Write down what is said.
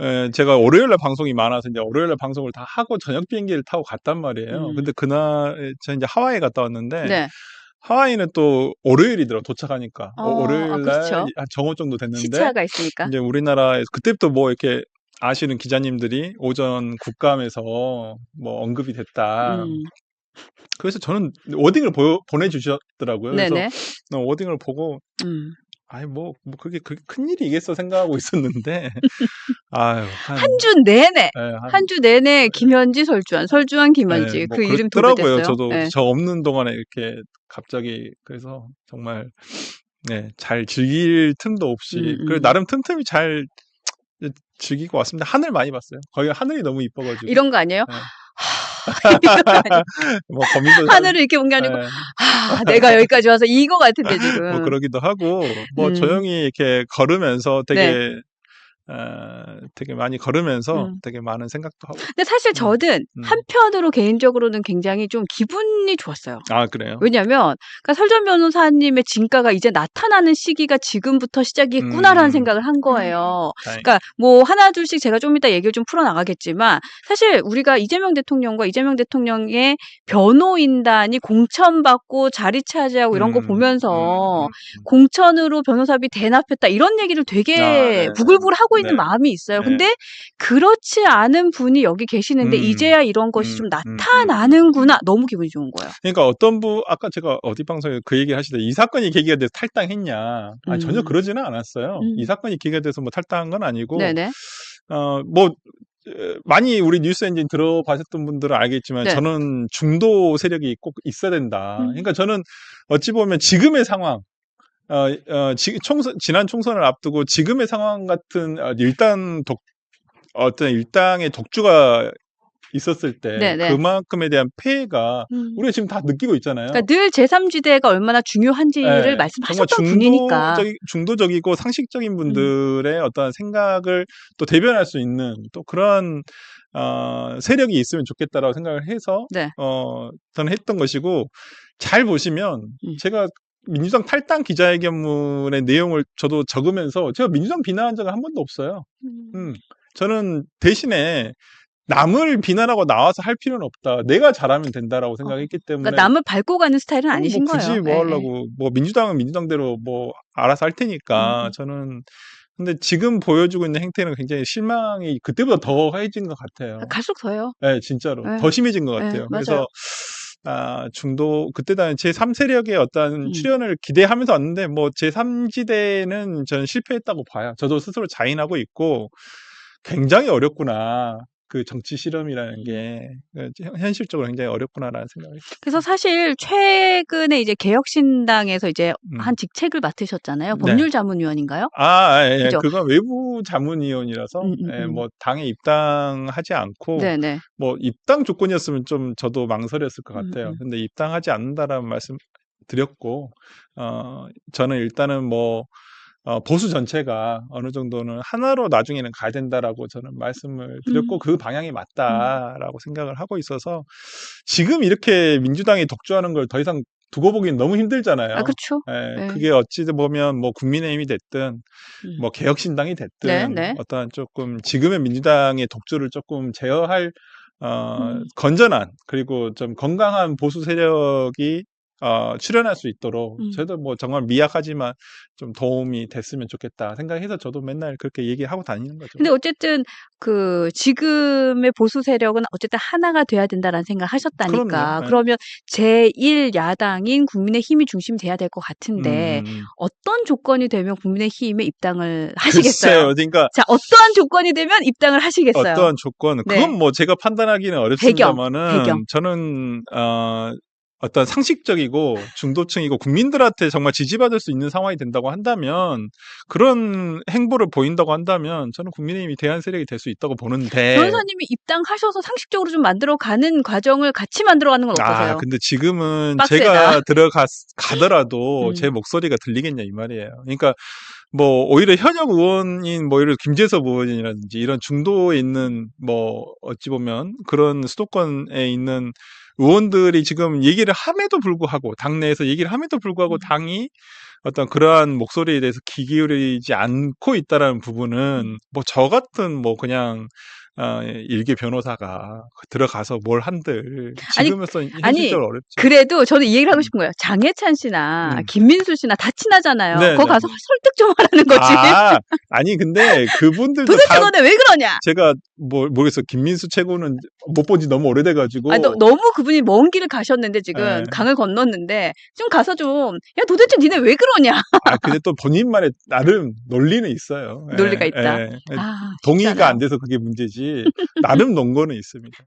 에, 제가 월요일 날 방송이 많아서 이제 월요일 날 방송을 다 하고 저녁 비행기를 타고 갔단 말이에요. 음. 근데 그날 저 이제 하와이 갔다 왔는데 네. 하와이는 또 월요일이더라고 도착하니까 어, 어, 월요일 아, 날 그렇죠. 한 정오 정도 됐는데 시차가 있으니까. 이제 우리나라에서 그때부터 뭐 이렇게 아시는 기자님들이 오전 국감에서 뭐 언급이 됐다. 음. 그래서 저는 워딩을 보여, 보내주셨더라고요. 그래서 네네. 어, 워딩을 보고 음. 아이 뭐, 뭐 그게 그게 큰 일이겠어 생각하고 있었는데 아유 한, 한주 내내 예, 한- 한주 내내 김현지 설주한 설주한 김현지 예, 뭐그 이름. 도배됐어요. 저도 예. 저 없는 동안에 이렇게 갑자기 그래서 정말 네, 잘 즐길 틈도 없이 음, 음. 나름 틈틈이 잘 즐기고 왔습니다. 하늘 많이 봤어요. 거기 하늘이 너무 이뻐가지고 이런 거 아니에요? 네. 뭐 거미도 하늘을 이렇게 본 게 아니고 예, 하, 내가 여기까지 와서 이거 같은데 지금. 뭐 그러기도 하고 뭐 음. 조용히 이렇게 걸으면서 되게 어, 되게 많이 걸으면서 음. 되게 많은 생각도 하고 근데 사실 저는 음. 한편으로 개인적으로는 굉장히 좀 기분이 좋았어요. 아 그래요. 왜냐하면 그러니까 설전 변호사님의 진가가 이제 나타나는 시기가 지금부터 시작이구나라는 음. 생각을 한 거예요. 다행히. 그러니까 뭐 하나 둘씩 제가 좀 이따 얘기를 좀 풀어 나가겠지만 사실 우리가 이재명 대통령과 이재명 대통령의 변호인단이 공천받고 자리 차지하고 이런 거 음, 보면서 음, 음, 공천으로 변호사비 대납했다 이런 얘기를 되게 아, 네. 부글부글 하고 있는 네. 마음이 있어요. 네. 근데 그렇지 않은 분이 여기 계시는데 음, 이제야 이런 것이 음, 좀 음, 나타나는구나. 너무 기분이 좋은 거예요. 그러니까 어떤 분 아까 제가 어디 방송에 그 얘기 하시더니 이 사건이 계기가 돼서 탈당했냐? 아 전혀 음. 그러지는 않았어요. 음. 이 사건이 계기가 돼서 뭐 탈당한 건 아니고 네네. 어 뭐 많이 우리 뉴스 엔진 들어봐셨던 분들은 알겠지만 네. 저는 중도 세력이 꼭 있어야 된다. 음. 그러니까 저는 어찌 보면 지금의 상황 어, 어, 지, 총선, 지난 총선을 앞두고 지금의 상황 같은 어, 일단 독, 어떤 일당의 독주가 있었을 때 네네. 그만큼에 대한 폐해가 음. 우리가 지금 다 느끼고 있잖아요. 그러니까 늘 제3지대가 얼마나 중요한지를 네, 말씀하셨던 정말 분이니까. 중도적, 중도적이고 상식적인 분들의 어떤 생각을 또 대변할 수 있는 또 그런 어, 세력이 있으면 좋겠다라고 생각을 해서 네. 어, 저는 했던 것이고 잘 보시면 음. 제가 민주당 탈당 기자회견문의 내용을 저도 적으면서 제가 민주당 비난한 적은 한 번도 없어요. 음, 저는 대신에 남을 비난하고 나와서 할 필요는 없다. 내가 잘하면 된다라고 생각했기 때문에 그러니까 남을 밟고 가는 스타일은 어, 아니신 뭐 굳이 거예요. 뭐 예, 하려고 뭐 민주당은 민주당대로 뭐 알아서 할 테니까 음. 저는 근데 지금 보여주고 있는 행태는 굉장히 실망이 그때보다 더 해진 것 같아요. 예. 갈수록 더요. 네, 진짜로 네. 더 심해진 것 네, 같아요. 맞아요. 그래서 아, 중도 그때다 제 3세력의 어떤 음. 출연을 기대하면서 왔는데 뭐 제 3지대는 저는 실패했다고 봐요. 저도 스스로 자인하고 있고 굉장히 어렵구나. 그 정치 실험이라는 게그 현- 현실적으로 굉장히 어렵구나라는 생각을 했어요. 그래서 사실 최근에 이제 개혁신당에서 이제 음. 한 직책을 맡으셨잖아요. 네. 법률자문위원인가요? 아, 예, 예. 그건 외부 자문위원이라서 음, 음, 예, 음. 뭐 당에 입당하지 않고 네네. 뭐 입당 조건이었으면 좀 저도 망설였을 것 음, 같아요. 음. 근데 입당하지 않는다라는 말씀 드렸고 어 저는 일단은 뭐 어, 보수 전체가 어느 정도는 하나로 나중에는 가야 된다라고 저는 말씀을 드렸고 음. 그 방향이 맞다라고 생각을 하고 있어서 지금 이렇게 민주당이 독주하는 걸 더 이상 두고 보기는 너무 힘들잖아요. 아, 그렇죠. 예, 네. 그게 어찌 보면 뭐 국민의힘이 됐든 음. 뭐 개혁신당이 됐든 네, 네. 어떤 조금 지금의 민주당의 독주를 조금 제어할 어, 음. 건전한 그리고 좀 건강한 보수 세력이 어, 출연할 수 있도록 음. 저도 뭐 정말 미약하지만 좀 도움이 됐으면 좋겠다 생각해서 저도 맨날 그렇게 얘기하고 다니는 거죠. 근데 어쨌든 그 지금의 보수 세력은 어쨌든 하나가 돼야 된다라는 생각을 하셨다니까. 그럼요. 네. 그러면 제1 야당인 국민의 힘이 중심이 돼야 될 것 같은데 음. 어떤 조건이 되면 국민의 힘에 입당을 하시겠어요? 글쎄요. 그러니까 자, 어떠한 조건이 되면 입당을 하시겠어요? 어떠한 조건 네. 그건 뭐 제가 판단하기는 어렵습니다만은 배경. 저는 어, 어떤 상식적이고 중도층이고 국민들한테 정말 지지받을 수 있는 상황이 된다고 한다면 그런 행보를 보인다고 한다면 저는 국민의힘이 대한 세력이 될 수 있다고 보는데 변호사님이 입당하셔서 상식적으로 좀 만들어가는 과정을 같이 만들어가는 건 어떠세요? 아 근데 지금은 빡세다. 제가 들어가 가더라도 음. 제 목소리가 들리겠냐 이 말이에요. 그러니까 뭐 오히려 현역 의원인 뭐 이런 김재섭 의원이라든지 이런 중도에 있는 뭐 어찌 보면 그런 수도권에 있는 의원들이 지금 얘기를 함에도 불구하고 당내에서 얘기를 함에도 불구하고 음. 당이 어떤 그러한 목소리에 대해서 귀 기울이지 않고 있다라는 음. 부분은 뭐 저 같은 뭐 그냥 어, 일개 변호사가 들어가서 뭘 한들 아니, 지금으로서 아니, 현실적으로 어렵죠. 그래도 저는 이 얘기를 하고 싶은 거예요. 장해찬 씨나 음. 김민수 씨나 다 친하잖아요. 네, 거기 네. 가서 설득 좀 하라는 거지. 아, 아니 근데 그분들도 도대체 다 너네 왜 그러냐? 제가 뭐 모르겠어 김민수 최고는 못 본 지 너무 오래돼가지고 아니, 너, 너무 그분이 먼 길을 가셨는데 지금 네. 강을 건넜는데 좀 가서 좀 야 도대체 니네 왜 그러냐? 아 근데 또 본인만의 나름 논리는 있어요. 예, 논리가 있다. 예. 아, 동의가. 안 돼서 그게 문제 지 나름 논거는 있습니다.